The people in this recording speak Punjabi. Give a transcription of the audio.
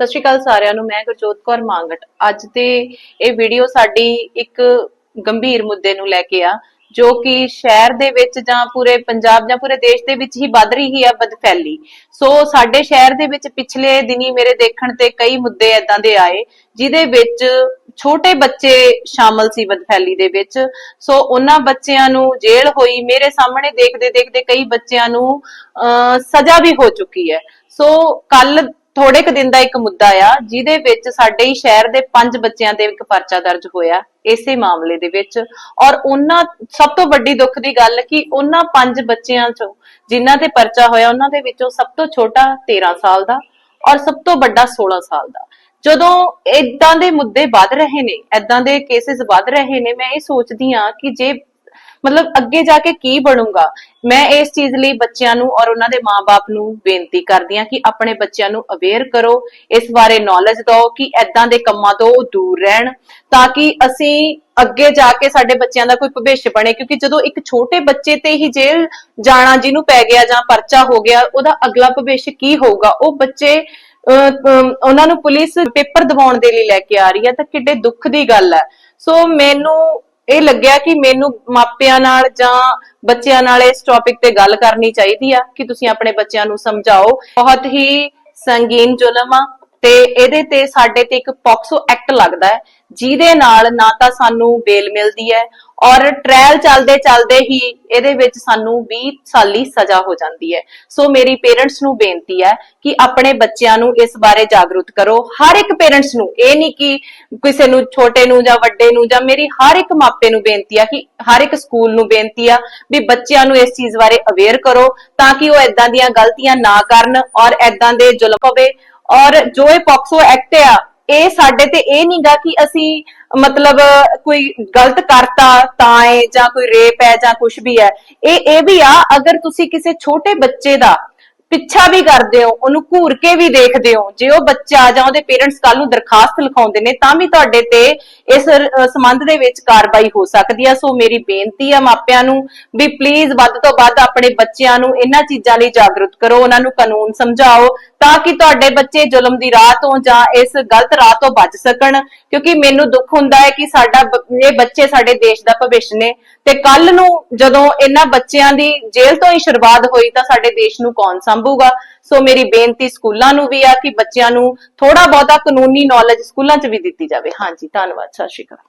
ਸਤਿ ਸ਼੍ਰੀ ਅਕਾਲ ਸਾਰਿਆਂ ਨੂੰ ਮੈਂ ਗੁਰਜੋਤ ਕੌਰ ਮੰਗਟ। ਅੱਜ ਤੇ ਇਹ ਵੀਡੀਓ ਸਾਡੀ ਇੱਕ ਗੰਭੀਰ ਮੁੱਦੇ ਨੂੰ ਲੈ ਕੇ ਆ ਜੋ ਕਿ ਸ਼ਹਿਰ ਦੇ ਵਿੱਚ ਜਾਂ ਪੂਰੇ ਪੰਜਾਬ ਜਾਂ ਪੂਰੇ ਦੇਸ਼ ਦੇ ਵਿੱਚ ਹੀ ਵੱਧ ਰਹੀ ਹੈ ਬਦਫੈਲੀ। ਸੋ ਸਾਡੇ ਸ਼ਹਿਰ ਦੇ ਵਿੱਚ ਪਿਛਲੇ ਦਿਨੀ ਮੇਰੇ ਦੇਖਣ ਤੇ ਕਈ ਮੁੱਦੇ ਐਦਾਂ ਦੇ ਆਏ ਜਿਹਦੇ ਵਿੱਚ ਛੋਟੇ ਬੱਚੇ ਸ਼ਾਮਲ ਸੀ ਬਦਫੈਲੀ ਦੇ ਵਿੱਚ। ਸੋ ਉਹਨਾਂ ਬੱਚਿਆਂ ਨੂੰ ਜੇਲ੍ਹ ਹੋਈ ਮੇਰੇ ਸਾਹਮਣੇ ਦੇਖਦੇ ਦੇਖਦੇ ਕਈ ਬੱਚਿਆਂ ਨੂੰ ਅਹ, ਸਜ਼ਾ ਵੀ ਹੋ ਚੁੱਕੀ ਹੈ। ਸੋ ਕੱਲ ਥੋੜੇ ਕੁ ਦਿਨ ਦਾ ਇੱਕ ਮੁੱਦਾ ਆ, ਜਿਹਦੇ ਵਿੱਚ ਸਾਡੇ ਹੀ ਸ਼ਹਿਰ ਦੇ ਪੰਜ ਬੱਚਿਆਂ ਤੇ ਇੱਕ ਪਰਚਾ ਦਰਜ ਹੋਇਆ, ਇਸੇ ਮਾਮਲੇ ਦੇ ਵਿੱਚ। ਔਰ ਉਹਨਾਂ, ਸਭ ਤੋਂ ਵੱਡੀ ਦੁੱਖ ਦੀ ਗੱਲ ਕਿ ਉਹਨਾਂ ਪੰਜ ਬੱਚਿਆਂ ਚੋਂ ਜਿਨ੍ਹਾਂ ਤੇ ਪਰਚਾ ਹੋਇਆ, ਉਹਨਾਂ ਦੇ ਵਿੱਚੋਂ ਸਭ ਤੋਂ ਛੋਟਾ 13 ਸਾਲ ਦਾ ਔਰ ਸਭ ਤੋਂ ਵੱਡਾ 16 ਸਾਲ ਦਾ। ਜਦੋਂ ਇਦਾਂ ਦੇ ਮੁੱਦੇ ਵੱਧ ਰਹੇ ਨੇ ਇਦਾਂ ਦੇ ਕੇਸਿਸ ਵੱਧ ਰਹੇ ਨੇ, ਮੈਂ ਇਹ ਸੋਚਦੀ ਆ ਕਿ ਜੇ ਮਤਲਬ ਅੱਗੇ ਜਾ ਕੇ ਕੀ ਬਣੂਗਾ? ਮੈਂ ਇਸ ਚੀਜ਼ ਲਈ ਬੱਚਿਆਂ ਨੂੰ ਔਰ ਉਹਨਾਂ ਦੇ ਮਾਪੇ ਨੂੰ ਬੇਨਤੀ ਕਰਦੀ ਹਾਂ ਕਿ ਆਪਣੇ ਬੱਚਿਆਂ ਨੂੰ ਅਵੇਅਰ ਕਰੋ ਇਸ ਬਾਰੇ ਨੌਲੇਜ ਦਿਓ ਕਿ ਐਦਾਂ ਦੇ ਕੰਮਾਂ ਤੋਂ ਉਹ ਦੂਰ ਰਹਿਣ ਤਾਂ ਕਿ ਅਸੀਂ ਅੱਗੇ ਜਾ ਕੇ ਸਾਡੇ ਬੱਚਿਆਂ ਦਾ ਕੋਈ ਭਵਿੱਖ ਬਣੇ ਕਿਉਂਕਿ ਜਦੋਂ ਇੱਕ ਛੋਟੇ ਬੱਚੇ ਤੇ ਹੀ ਜੇਲ੍ਹ ਜਾਣਾ ਜਿਹਨੂੰ ਪੈ ਗਿਆ ਜਾਂ ਪਰਚਾ ਹੋ ਗਿਆ ਉਹਦਾ ਅਗਲਾ ਭਵਿੱਖ ਕੀ ਹੋਊਗਾ? ਉਹ ਬੱਚੇ ਅਹ, ਉਹਨਾਂ ਨੂੰ ਪੁਲਿਸ ਪੇਪਰ ਦਿਵਾਉਣ ਦੇ ਲਈ ਲੈ ਕੇ ਆ ਰਹੀ ਹੈ ਤਾਂ ਕਿੱਡੇ ਦੁੱਖ ਦੀ ਗੱਲ ਹੈ। ਸੋ ਮੈਨੂੰ ਇਹ ਲੱਗਿਆ ਕਿ ਮੈਨੂੰ ਮਾਪਿਆਂ ਨਾਲ ਜਾਂ ਬੱਚਿਆਂ ਨਾਲ ਇਸ ਟੌਪਿਕ ਤੇ ਗੱਲ ਕਰਨੀ ਚਾਹੀਦੀ ਆ, ਕਿ ਤੁਸੀਂ ਆਪਣੇ ਬੱਚਿਆਂ ਨੂੰ ਸਮਝਾਓ। ਬਹੁਤ ਹੀ ਸੰਗੀਨ ਜ਼ੁਲਮ ਆ ਤੇ ਇਹਦੇ ਤੇ ਸਾਡੇ ਤੇ ਇੱਕ ਪੌਕਸੋ ਐਕਟ ਲੱਗਦਾ ਹੈ। ਜਿਹਦੇ ਨਾਲ ਨਾ ਤਾਂ ਸਾਨੂੰ ਬੇਲ ਮਿਲਦੀ ਹੈ ਔਰ ਟ੍ਰਾਇਲ ਚੱਲਦੇ ਚੱਲਦੇ ਹੀ ਇਹਦੇ ਵਿੱਚ ਸਾਨੂੰ 20 ਸਾਲੀ ਸਜ਼ਾ ਹੋ ਜਾਂਦੀ ਹੈ। ਸੋ ਮੇਰੀ ਪੇਰੈਂਟਸ ਨੂੰ ਬੇਨਤੀ ਹੈ ਕਿ ਆਪਣੇ ਬੱਚਿਆਂ ਨੂੰ ਇਸ ਬਾਰੇ ਜਾਗਰੂਕ ਕਰੋ। ਹਰ ਇੱਕ ਪੇਰੈਂਟਸ ਨੂੰ ਇਹ ਨਹੀਂ ਕਿ ਕਿਸੇ ਨੂੰ ਛੋਟੇ ਨੂੰ ਜਾਂ ਵੱਡੇ ਨੂੰ ਜਾਂ ਮੇਰੀ ਹਰ ਇੱਕ ਮਾਪੇ ਨੂੰ ਬੇਨਤੀ ਆ ਕਿ ਹਰ ਇੱਕ ਸਕੂਲ ਨੂੰ ਬੇਨਤੀ ਆ ਵੀ ਬੱਚਿਆਂ ਨੂੰ ਇਸ ਚੀਜ਼ ਬਾਰੇ ਅਵੇਅਰ ਕਰੋ ਤਾਂ ਕਿ ਉਹ ਇਦਾਂ ਦੀਆਂ ਗਲਤੀਆਂ ਨਾ ਕਰਨ ਔਰ ਇਦਾਂ ਦੇ ਜ਼ੁਲਮ ਹੋਵੇ। ਔਰ ਜੋ ਇਹ ਪੋਕਸੋ ਐਕਟ ਆ ਇਹ ਸਾਡੇ ਤੇ ਇਹ ਨਹੀਂਗਾ ਕਿ ਅਸੀਂ ਮਤਲਬ ਕੋਈ ਗਲਤ ਕਰਤਾ ਤਾਂ ਹੈ ਜਾਂ ਕੋਈ ਰੇਪ ਹੈ ਜਾਂ ਕੁਝ ਵੀ ਹੈ ਇਹ ਇਹ ਵੀ ਆ ਅਗਰ ਤੁਸੀਂ ਕਿਸੇ ਛੋਟੇ ਬੱਚੇ ਦਾ ਪਿੱਛਾ ਵੀ ਕਰਦੇ ਹੋ ਉਹਨੂੰ ਘੂਰ ਕੇ ਵੀ ਦੇਖਦੇ ਹੋ ਜੇ ਉਹ ਬੱਚਾ ਜਾਂ ਉਹਦੇ ਪੇਰੈਂਟਸ ਕੱਲ ਨੂੰ ਦਰਖਾਸਤ ਲਿਖਾਉਂਦੇ ਨੇ ਤਾਂ ਵੀ ਤੁਹਾਡੇ ਤੇ ਇਸ ਅ, ਸੰਬੰਧ ਦੇ ਵਿੱਚ ਕਾਰਵਾਈ ਹੋ ਸਕਦੀ ਆ। ਸੋ ਮੇਰੀ ਬੇਨਤੀ ਆ ਮਾਪਿਆਂ ਨੂੰ ਵੀ ਪਲੀਜ਼ ਵੱਧ ਤੋਂ ਵੱਧ ਆਪਣੇ ਬੱਚਿਆਂ ਨੂੰ ਇਹਨਾਂ ਚੀਜ਼ਾਂ ਲਈ ਜਾਗਰੂਕ ਕਰੋ ਉਹਨਾਂ ਨੂੰ ਕਾਨੂੰਨ ਸਮਝਾਓ ਤਾਂ ਕਿ ਤੁਹਾਡੇ ਬੱਚੇ ਜ਼ੁਲਮ ਦੀ ਰਾਹ ਤੋਂ ਜਾਂ ਇਸ ਗਲਤ ਰਾਹ ਤੋਂ ਬਚ ਸਕਣ, ਕਿਉਂਕਿ ਮੈਨੂੰ ਦੁੱਖ ਹੁੰਦਾ ਹੈ ਕਿ ਸਾਡਾ ਇਹ ਬੱਚੇ ਸਾਡੇ ਦੇਸ਼ ਦਾ ਭਵਿੱਖ ਨੇ। ਤੇ ਕੱਲ ਨੂੰ ਜਦੋਂ ਇਹਨਾਂ ਬੱਚਿਆਂ ਦੀ ਜੇਲ੍ਹ ਤੋਂ ਹੀ ਸ਼ੁਰੂਆਤ ਹੋਈ ਤਾਂ ਸਾਡੇ ਦੇਸ਼ ਨੂੰ ਕੌਣ ਸੰਭੂਗਾ? ਸੋ ਮੇਰੀ ਬੇਨਤੀ ਸਕੂਲਾਂ ਨੂੰ ਵੀ ਆ ਕਿ ਬੱਚਿਆਂ ਨੂੰ ਥੋੜਾ ਬਹੁਤਾ ਕਾਨੂੰਨੀ ਨੌਲੇਜ ਸਕੂਲਾਂ 'ਚ ਵੀ ਦਿੱਤੀ ਜਾਵੇ। ਹਾਂਜੀ, ਧੰਨਵਾਦ। ਸਤਿ ਸ਼੍ਰੀ ਅਕਾਲ।